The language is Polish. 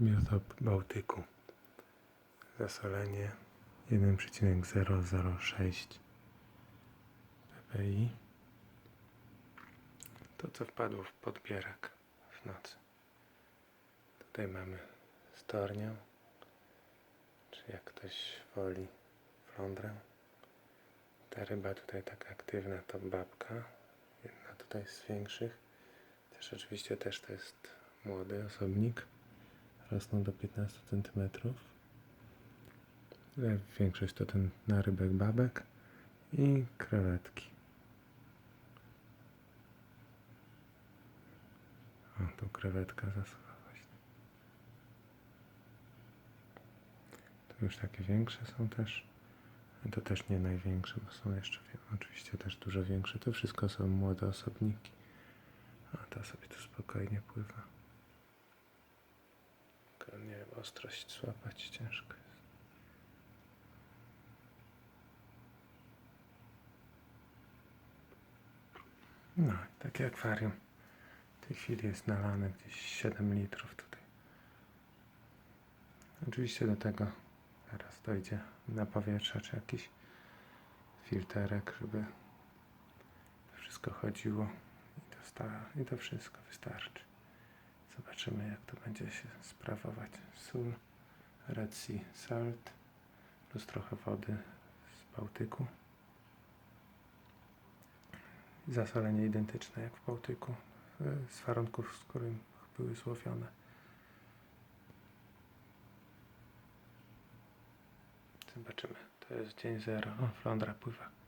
Biotop Bałtyku. Zasolenie 1,006 ppi. To co wpadło w podbierak w nocy. Tutaj mamy stornię, czy jak ktoś woli flądrę. Ta ryba tutaj taka aktywna to babka, jedna tutaj z większych. Też oczywiście też to jest młody osobnik. Rosną do 15 cm. Większość to ten narybek babek i krewetki. O, tu krewetka zasuwa właśnie. Tu już takie większe są też. A To też nie największe, bo są jeszcze oczywiście też dużo większe. To wszystko są młode osobniki. A ta sobie tu spokojnie pływa. Nie wiem, ostrość złapać ciężko jest. No, takie akwarium. W tej chwili jest nalane gdzieś 7 litrów tutaj. Oczywiście do tego teraz dojdzie na powietrze czy jakiś filterek, żeby wszystko chodziło i to, sta- i to wszystko wystarczy. Zobaczymy jak to będzie się sprawować. Sól, Red Sea Salt plus trochę wody z Bałtyku. Zasolenie identyczne jak w Bałtyku z warunków, z których były złowione. Zobaczymy. To jest dzień zero. O, flądra pływa.